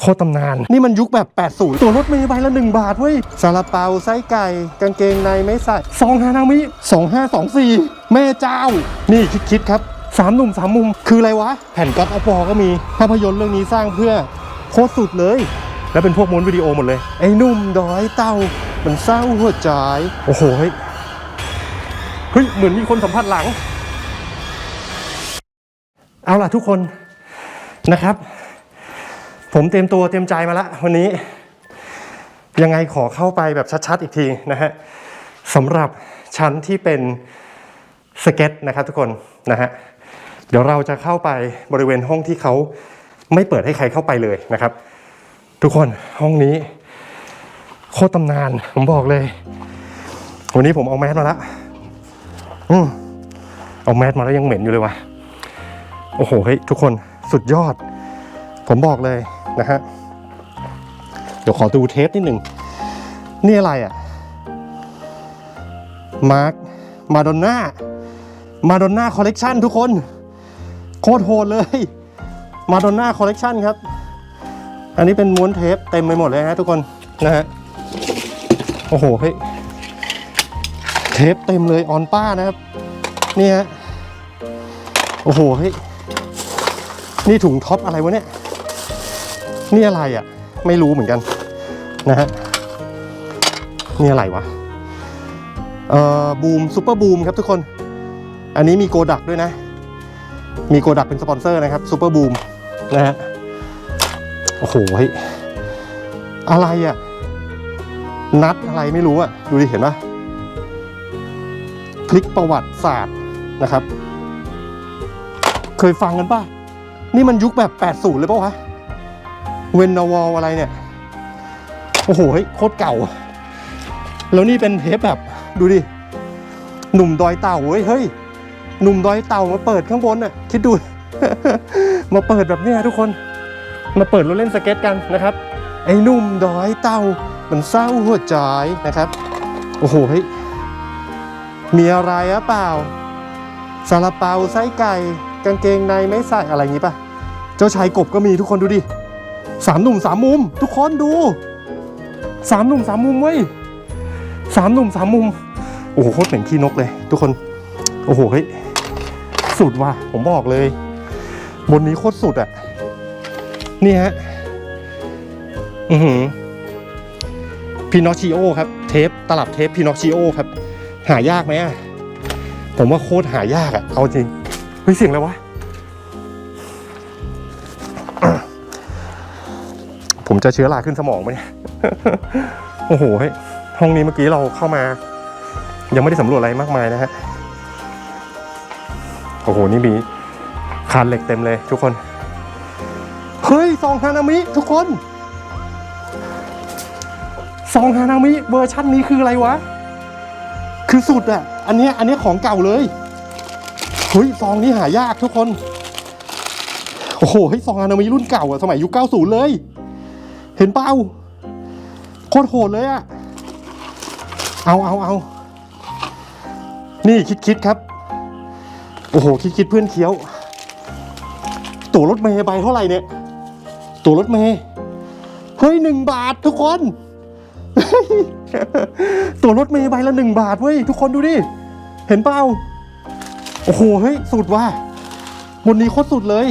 โคตรตำนาน นี่มันยุคแบบ 80 ตัวรถเมย์ใบละ 1 บาทเว้ยซาลาเปาไส้ไก่ กางเกงในไม่ใส่ซองฮานามิ 2524 แม่เจ้า นี่คิดคิดๆครับสามหนุ่มสามมุม คืออะไรวะ แผ่นก๊อตอปอก็มี ภาพยนตร์เรื่องนี้สร้างเพื่อโคตรสุดเลย แล้วเป็นพวกม้วนวิดีโอหมดเลย ไอ้หนุ่มดอยเต้า มันเศร้าหัวใจ โอ้โห เฮ้ย เฮ้ย เหมือนมีคนสัมผัสหลัง เอาล่ะทุกคนนะครับ ผมเตรียมตัวเตรียมใจมาแล้ววันนี้ ยังไงขอเข้าไปแบบชัดๆอีกทีนะฮะสำหรับชั้นที่เป็นสเก็ตนะครับทุกคนนะฮะเดี๋ยวเราจะเข้าไปบริเวณห้องที่เขาไม่เปิดให้ใครเข้าไปเลยนะครับ ทุกคนห้องนี้ โคตรตำนานผมบอกเลย วันนี้ผมเอาแมสมาแล้วอืมเอาแมสมาแล้วยังเหม็นอยู่เลยว่ะโอ้โหเฮ้ยทุกคนสุดยอด ผมบอกเลย นะฮะ เดี๋ยวขอดูเทปนิดหนึ่ง นี่อะไรอะ่ะ มาร์ค มาดอนน่า มาดอนน่าคอลเลกชันทุกคน โคตรโหดเลย มาดอนน่าคอลเลกชันครับ อันนี้เป็นม้วนเทปเต็มไปหมดเลยฮะทุกคน นะฮะ โอ้โห เฮ้ย เทปเต็มเลยออนป้านะครับ นี่ฮะ โอ้โห เฮ้ย นี่ถุงท็อปอะไรวะเนี่ย นี่อะไรอะ่ะ ไม่รู้เหมือนกันนะฮะนี่อะไรวะเอ่อบูมซูเปอร์บูมครับทุกคน อันนี้มีโกดักด้วยนะ มีโกดักเป็นสปอนเซอร์นะครับซูเปอร์บูมนะฮะโอ้โหอะไรอะ่ะ นัดอะไรไม่รู้อะ่ะ ดูดิเห็นปะพลิกประวัติศาสตร์นะครับ เคยฟังกันป่ะ นี่มันยุคแบบ 80 เลยป่ะวะ เวนนาวอลอะไรเนี่ย โอ้โหโคตรเก่า แล้วนี่เป็นเทปแบบดูดิ หนุ่มดอยเต่าเว้ยเฮ้ยหนุ่มดอยเต่ามาเปิดข้างบนน่ะคิดดู มาเปิดแบบเนี้ยทุกคน มาเปิดรถเล่นสเก็ตกันนะครับ ไอ้หนุ่มดอยเต่ามันเศร้าหัวใจนะครับ โอ้โหเฮ้ยมีอะไรอะเปล่าซาลาเปาไส้ไก่ กางเกงในไม่ใส่อะไรอย่างงี้ป่ะ เจ้าชายกบก็มีทุกคนดูดิ สามหนุ่มสามมุม ทุกคนดูสามหนุ่มสามมุมเว้ยสามหนุ่มสามมุม โอ้โหโคตรเหม็นขี้นกเลย ทุกคน โอ้โหเฮ้ยสุดว่ะผมบอกเลย บนนี้โคตรสุดอะ นี่ฮะ อือหือพินอชิโอครับ เทปตลับเทปพินอชิโอครับ หายากไหมอะผมว่าโคตรหายากอะเอาจริง เฮ้ยเสียงอะไรวะ ผมจะเชื้อราขึ้นสมองไหมเนี่ยโอ้โหห้องนี้เมื่อกี้เราเข้ามา ยังไม่ได้สำรวจอะไรมากมายนะฮะโอ้โหนี่มีคานเหล็กเต็มเลย ทุกคนเฮ้ยซองฮานามิทุกคนซองฮานามิเวอร์ชั่นนี้คืออะไรวะ คือสุดอะอันนี้อันนี้ของเก่าเลยเฮ้ยซองนี้หายากทุกคน โอ้โหเฮ้ซองฮานามิรุ่นเก่าอะสมัยยุค90 เลย เห็นเปล่าโคตรโหดเลยอะเอาเอาเอานี่คิดคิดครับ โอ้โห คิดคิดเพื่อนเคี้ยว ตั๋วรถเมย์ใบเท่าไหร่เนี่ย ตั๋วรถเมย์เฮ้ยหนึ่งบาททุกคน ตั๋วรถเมย์ใบละหนึ่งบาทเว้ยทุกคนดูดิ เห็นเปล่า โอ้โห เฮ้ย สุดว่ะบนนี้โคตรสุดเลย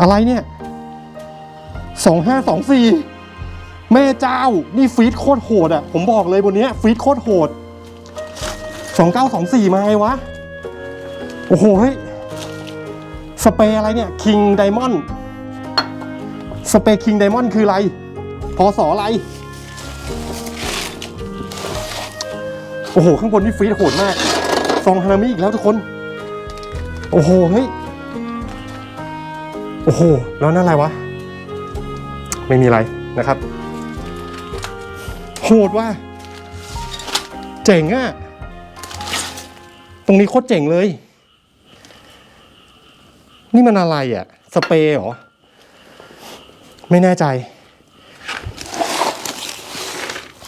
อะไรเนี่ย สองห้าสองสี่แม่เจ้า นี่ฟีดโคตรโหดอะ ผมบอกเลยบนนี้ฟีดโคตรโหดสองเก้าสองสี่มาไงวะ โอ้โหสเปรย์อะไรเนี่ยคิงไดมอนด์สเปรย์คิงไดมอนด์คืออะไร พอสออะไร โอ้โห ข้างบนนี่ฟีดโหดมาก ซองฮานามิอีกแล้วทุกคน โอ้โห เฮ้ย โอ้โห แล้วนั่นอะไรวะ ไม่มีอะไรนะครับโหดว่ะเจ๋งอะตรงนี้โคตรเจ๋งเลย นี่มันอะไรอะสเปรย์เหรอ ไม่แน่ใจ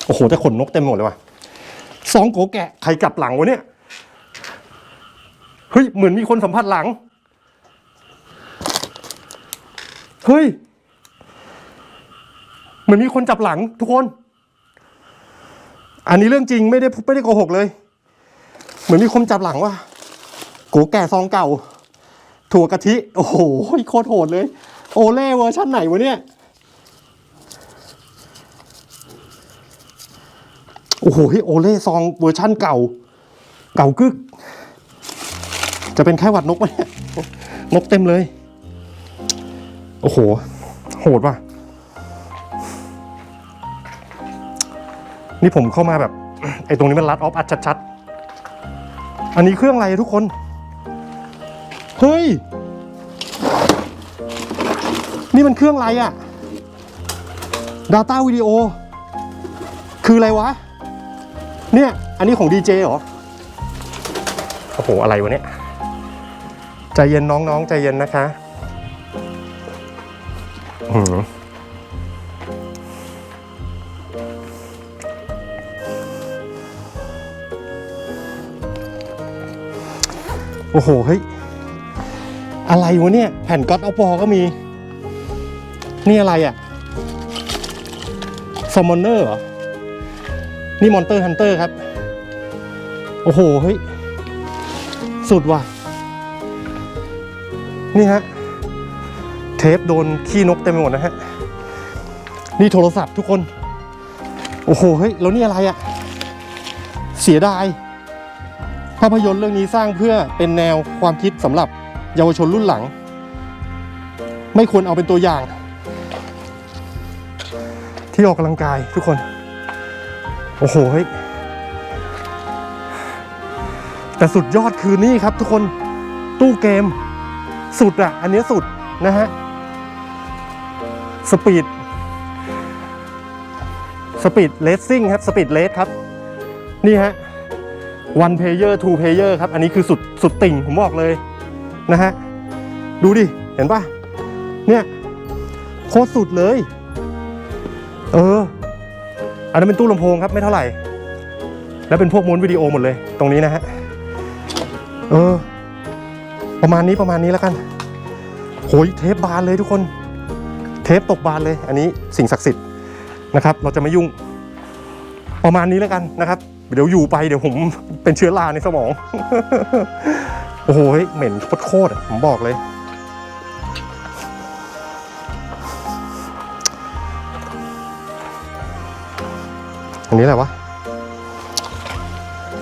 โอ้โหแต่ขนนกเต็มหมดเลยว่ะซองโกแกะใครกลับหลังวะเนี่ยเฮ้ยเหมือนมีคนสัมผัสหลัง เฮ้ย มือนมีคนจับหลังทุกคน อันนี้เรื่องจริงไม่ได้ไม่ได้โกหกเลย เหมือนมีคนจับหลังว่ะโกแก่ซองเก่า ถั่วกะทิ โอ้โหโคตรโหดเลย โอเล่เวอร์ชั่นไหนวะเนี่ย โอ้โหโอเล่ซองเวอร์ชั่นเก่า เก่ากึก จะเป็นแค่หวัดนกไหมนกเต็มเลย โอ้โห โหดว่ะ นี่ผมเข้ามาแบบไอ้ตรงนี้มันรัดออฟอัดชัดๆ อันนี้เครื่องอะไรทุกคน เฮ้ย นี่มันเครื่องอะไรอะ Data วิดีโอคืออะไรวะ เนี่ย อันนี้ของดีเจเหรอ โอ้โห อะไรวะเนี่ย ใจเย็นน้องๆ ใจเย็นนะคะ อื้อ โอ้โหเฮ้ยอะไรวะเนี่ย แผ่นก๊อตเอาปอก็มี นี่อะไรอะ่ะฟอร์มอนเนอร์เหรอ นี่มอนเตอร์ฮันเตอร์ครับ โอ้โหเฮ้ย สุดว่ะ นี่ฮะ เทปโดนขี้นกเต็มไปหมดนะฮะ นี่โทรศัพท์ทุกคน โอ้โหเฮ้ย แล้วนี่อะไรอะ่ะ เสียดาย ภาพยนตร์เรื่องนี้สร้างเพื่อเป็นแนวความคิดสำหรับเยาวชนรุ่นหลัง ไม่ควรเอาเป็นตัวอย่าง ที่ออกกำลังกายทุกคน โอ้โหเฮ้ยแต่สุดยอดคือนี่ครับทุกคนตู้เกม สุดอะอันนี้สุดนะฮะสปีดสปีดเลสซิ่งครับสปีดเลสครับ นี่ฮะ one player two player ครับ อันนี้คือสุดสุดติ่งผมบอกเลยนะฮะ ดูดิ เห็นปะเนี่ยโคตรสุดเลย เออ อันนั้นเป็นตู้ลำโพงครับไม่เท่าไหร่ แล้วเป็นพวกม้วนวิดีโอหมดเลย ตรงนี้นะฮะ เออ ประมาณนี้ประมาณนี้แล้วกันโหยเทปบานเลยทุกคน เทปตกบานเลย อันนี้สิ่งศักดิ์สิทธิ์นะครับ เราจะไม่ยุ่ง ประมาณนี้แล้วกันนะครับ เดี๋ยวอยู่ไปเดี๋ยวผมเป็นเชื้อราในสมอง โอ้โหเหม็นโคตรๆอะผมบอกเลย อันนี้อะไรวะ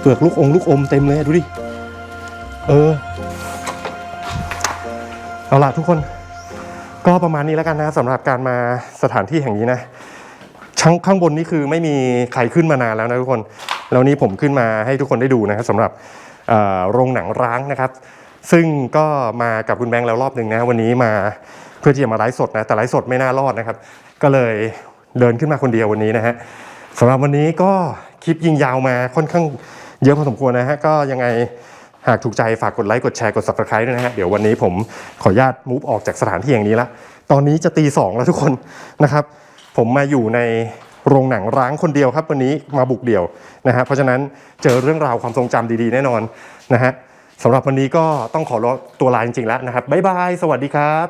เปลือกลูกองลูกอมเต็มเลยดูดิ เออ เอาล่ะทุกคน ก็ประมาณนี้แล้วกันนะสำหรับการมาสถานที่แห่งนี้นะชั้งข้างบนนี่คือไม่มีใครขึ้นมานานแล้วนะทุกคน แล้วนี้ผมขึ้นมาให้ทุกคนได้ดูนะครับสำหรับโรงหนังร้างนะครับ ซึ่งก็มากับคุณแบงค์แล้วรอบหนึ่งนะวันนี้มาเพื่อที่จะมาไลฟ์สดนะแต่ไลฟ์สดไม่น่ารอดนะครับ ก็เลยเดินขึ้นมาคนเดียววันนี้นะฮะสำหรับวันนี้ก็คลิปยิงยาวมาค่อนข้างเยอะพอสมควรนะฮะก็ยังไงหากถูกใจฝากกดไลค์กดแชร์กด subscribe ด้วยนะฮะเดี๋ยววันนี้ผมขออนุญาตมูฟออกจากสถานที่อย่างนี้ละตอนนี้จะตีสองแล้วทุกคนนะครับ ผมมาอยู่ใน โรงหนังร้างคนเดียวครับวันนี้มาบุกเดี่ยวนะฮะเพราะฉะนั้นเจอเรื่องราวความทรงจำดีๆ แน่นอนนะฮะสำหรับวันนี้ก็ต้องขอตัวลาจริงๆแล้วนะครับบ๊ายบายสวัสดีครับ